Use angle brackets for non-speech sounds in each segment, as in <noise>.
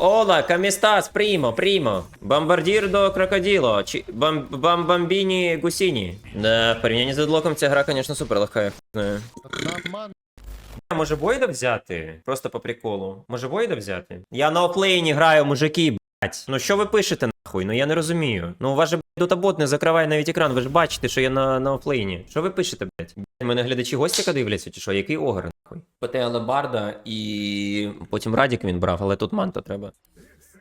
Ола, камістас, прімо, прімо. Бомбардір до крокоділо. Чи бам, бамбамбіні гусіні. Да, в порівнянні з дедлоком ця гра, звісно, супер легка, я знаю. Може Войда взяти? Просто по приколу. Може Войда взяти? Я на оплейні граю, мужики, блять. Ну що ви пишете нахуй? Ну я не розумію. Ну у вас же дотабот не закриває навіть екран, ви ж бачите, що я на, на офлейні. Що ви пишете, блять? Мене глядачі гостяка дивляться, чи що? Який огр, нахуй? ПТ Алебарда і потім Радік він брав, але тут манто треба.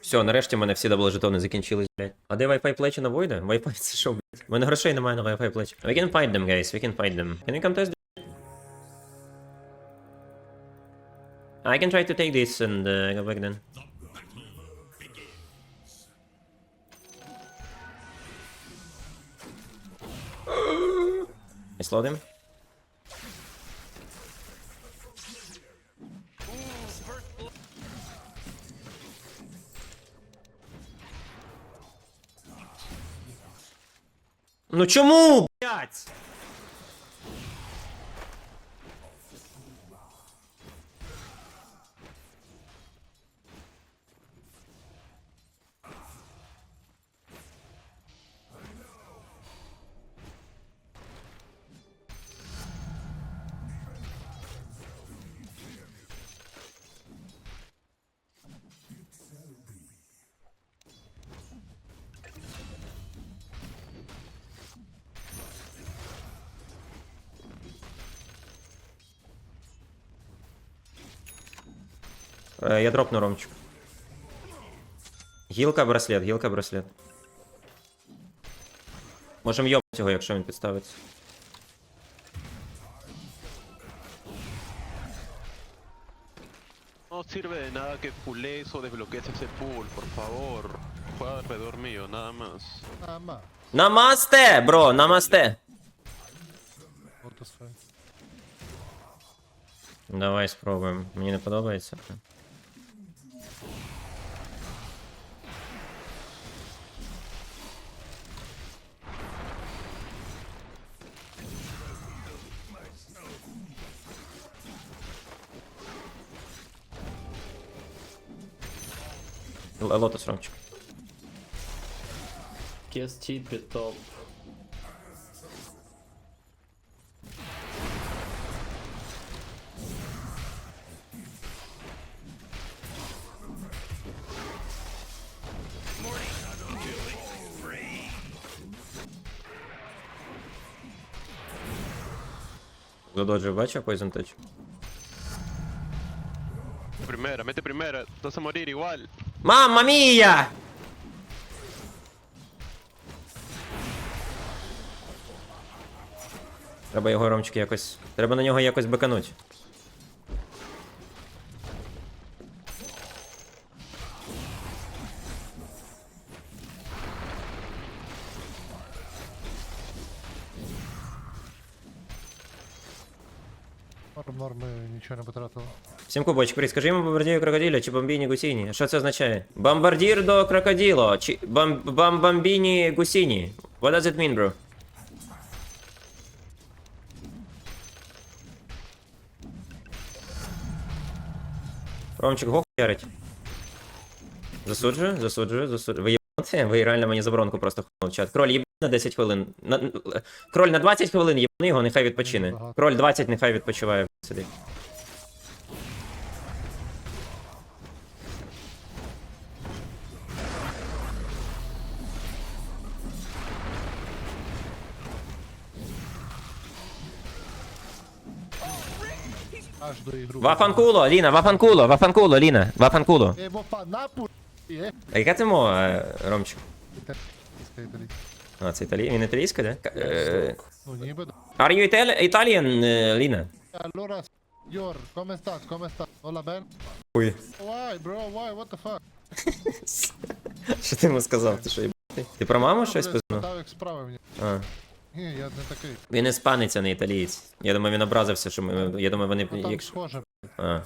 Все, нарешті в мене всі дабл жетони закінчились, блядь. А де Wi-Fi плечі на Войда? Wi-Fi це що, блядь? У мене грошей немає на Wi-Fi плечі. We can fight them, guys, we can fight them. Can we come test I can try to take this and uh, go back then. I slowed him. Ну чому, Я дропну ромчик. Гілка, браслет, гілка, браслет. Можем йобнути його, якщо він підставиться. No sirve de nada que pulees o desbloquees ese pool, por favor. Juega alrededor mío, nada más. Нама. Намасте, бро, намасте. Давай спробуємо. Мені не подобається. Л- Лотос ромчик. Кес типи топ. Задоджив, бачив Poison Touch? Primera, mete primera, te vas a morir igual. Мамма мія! Треба його ромчики якось. Треба на нього якось бекануть. Норм, норм, нічого не потратили. Всім кубочок, привіт, скажи йому бомбардію крокодиля чи бомбіні гусіні. Що це означає? Бомбардір до крокодило, чи бам бамбамбіні гусіні. What does it mean, bro? Ромчик гох ярить. Засуджую, засуджую, засуджую. Ви єбанці? Ви реально мені заборонку просто хуйнув в чат. Кроль єбаний на 10 хвилин. На... Кроль на 20 хвилин, єбаний його, нехай відпочине. Кроль 20, нехай відпочиває. Сидить. Аж до ігру. Вафанкуло, Ліна, вафанкуло, вафанкуло, Ліна, вафанкуло. Е, вопа, напу... Е, А яка ти мова, Ромчик? А, це італій... він італійська, да? Е, Ну, ніби. Are you Itali- Italian, е, Ліна? Allora, signor, come sta? Come sta? Hola, ben? Ой. Why, bro? Why? What the fuck? <laughs> Що ти йому сказав? Ти що, їбати? Ти про маму щось Блядь, пизнув? Ставив справи мені. А. Ні, я не такий. Він іспанець, а не італієць. Я думаю, він образився, що ми. Я думаю, вони. Ну, там Якщо... схоже. А.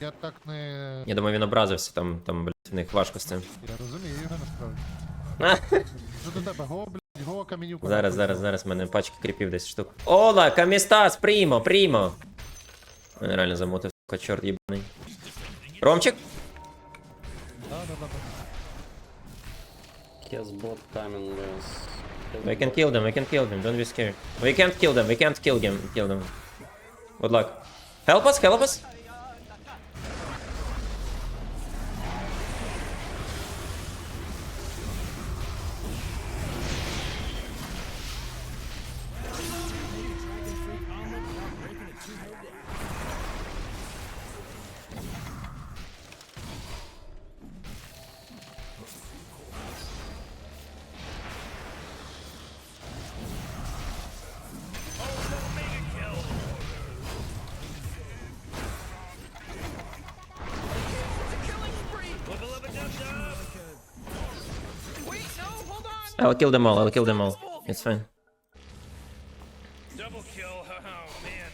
Я так не... Я думаю, він образився, там, там, блядь, в них важко з цим. Я розумію його насправді. А, Що до тебе? Го, блядь, го каменюку. Зараз, зараз, зараз в мене пачки кріпів 10 штук. Ола, камістас, прімо, прімо. Мене реально замотив, сука, чорт їбаний. Ромчик? Да, да, да, да. He has bot coming, guys. We can kill them, we can kill them, don't be scared. We can't kill them, we can't kill them, kill them. Good luck. Help us, help us! Ah, I'll kill them all, I'll kill them all. It's fine. Double kill. Oh man.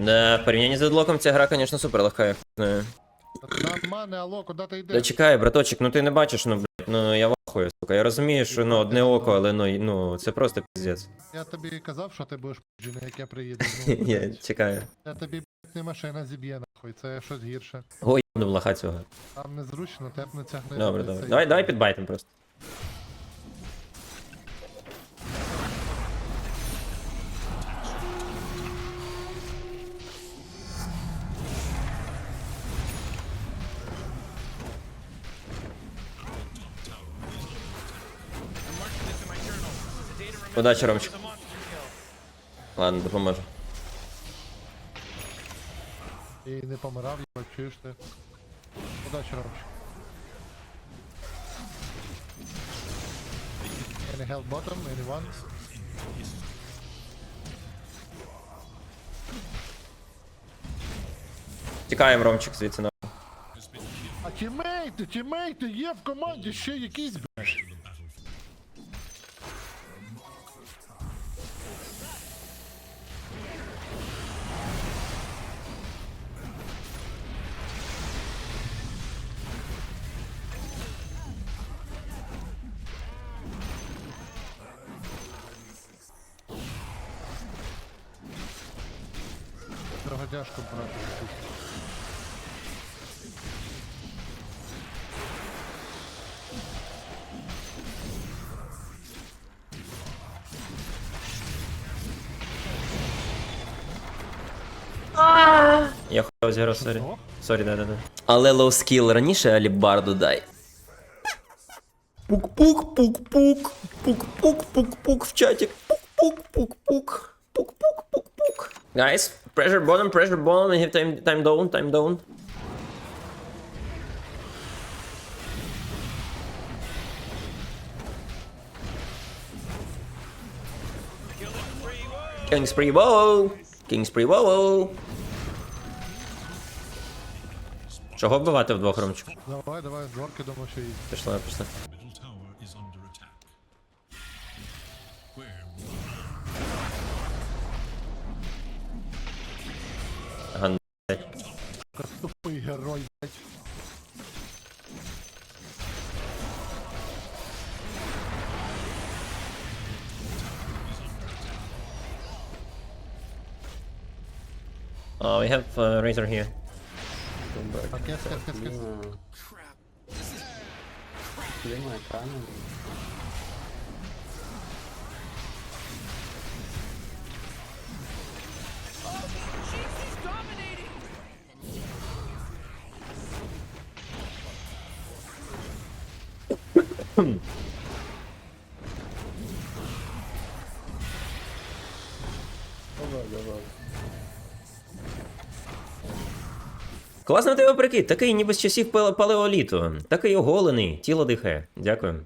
Да, в порівнянні з дедлоком ця гра, звісно, супер легка, я хуй знаю. Алло, куди ти Да чекай, браточек, ну ти не бачиш, ну, блядь, ну я вахую, сука. Я розумію, що ну одне око, але ну, ну це просто піздець. Я тобі казав, що ти будеш пуджений, як я приїду. Ну, <laughs> Я блядь. чекаю. Я тобі блядь, не машина зіб'є нахуй, це щось гірше. Ой, не лоха цього. Там незручно, тепнеться гнида. Добре, добре. Давай, давай підбайтим просто. Удачі, Ромчик. Ладно, допоможу. І не помирав, я чуєш ти. Удачі, Ромчик. Any help bottom, anyone? Тікаємо, Ромчик, звідси на. А тімейти, тімейти, є в команді ще якісь, блядь. Трогодяшку брати. Я хуйов зіграв, сорі. Сорі, да, да, да. Але лоу скіл раніше алібарду дай. Пук-пук, пук-пук. Пук-пук, пук-пук в чаті. Пук-пук, пук-пук. Пук-пук, пук-пук. Guys, pressure bottom, pressure bottom. I have time, time down, time down. King spree, wow! King spree, wow! Чого вбивати вдвох, Ромчик? Давай, давай, дворки, думаю, що і. Пішла, пішла. I have uh, Razor here. Come back. Yes, yes, yes, yes. Hmm. Класно в тебе прикид, такий ніби з часів палеоліту. Такий оголений, тіло дихає. Дякую.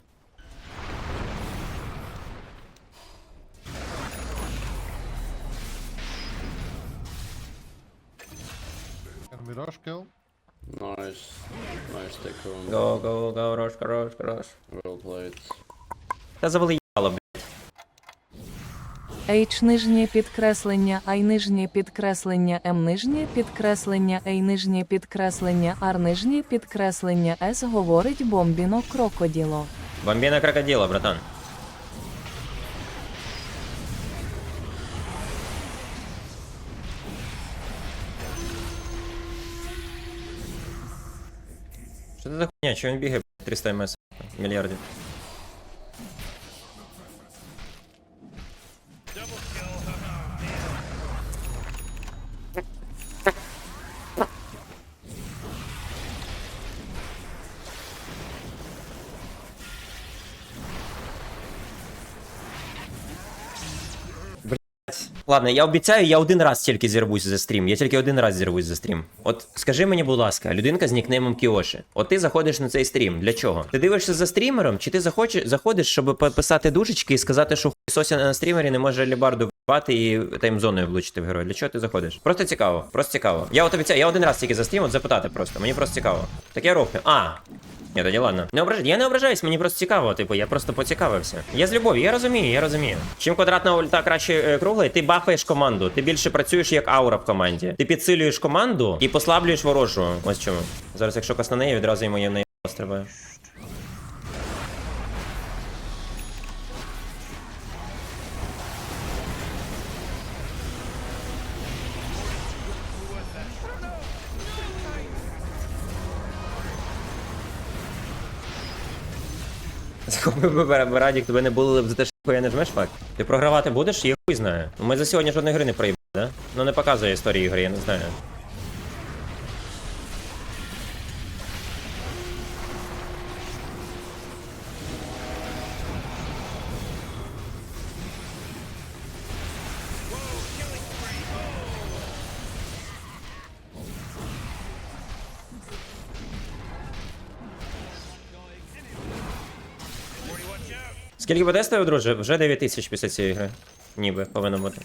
Mirage kill. Nice. Nice take home. Го, го, го, рош, рош, рош. Well played. Та завали. H нижнє підкреслення, I нижнє підкреслення, M нижнє підкреслення, A нижнє підкреслення, R нижнє підкреслення, S говорить бомбіно крокоділо. Бомбіна крокодила, братан. Що це за хуйня? Чого він бігає блядь, 300 МС? Мільярдів. Ладно, я обіцяю, я один раз тільки зірвусь за стрім. Я тільки один раз зірвусь за стрім. От скажи мені, будь ласка, людинка з нікнеймом Кіоші. От ти заходиш на цей стрім. Для чого? Ти дивишся за стрімером, чи ти захочеш, заходиш, щоб пописати дужечки і сказати, що хуйсося на стрімері не може лібарду вбати і таймзоною влучити в героя? Для чого ти заходиш? Просто цікаво, просто цікаво. Я от обіцяю, я один раз тільки за стрім, от запитати просто. Мені просто цікаво. Так я роблю. А. Ні, тоді ладно. Не ображ... Я не ображаюсь, мені просто цікаво, типу, я просто поцікавився. Я з любов'ю, я розумію, я розумію. Чим квадратна ульта краще е, круглий, ти бафаєш команду. Ти більше працюєш як аура в команді. Ти підсилюєш команду і послаблюєш ворожу. Ось чому. Зараз, якщо касна я відразу йому є на стрибаю. Захопив би Радік, тебе не були б за те, що я не жмеш факт. Ти програвати будеш? Я хуй знаю. Ми за сьогодні жодної гри не проїбали, да? Ну не показує історії ігри, я не знаю. Скільки буде ставив, друже? Вже 9 тисяч після цієї гри. Ніби повинно бути.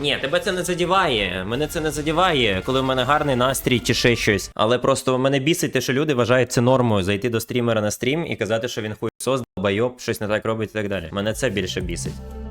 Ні, тебе це не задіває. Мене це не задіває, коли в мене гарний настрій чи ще щось. Але просто мене бісить те, що люди вважають це нормою зайти до стрімера на стрім і казати, що він хуй сос, долбайоб, щось не так робить і так далі. Мене це більше бісить.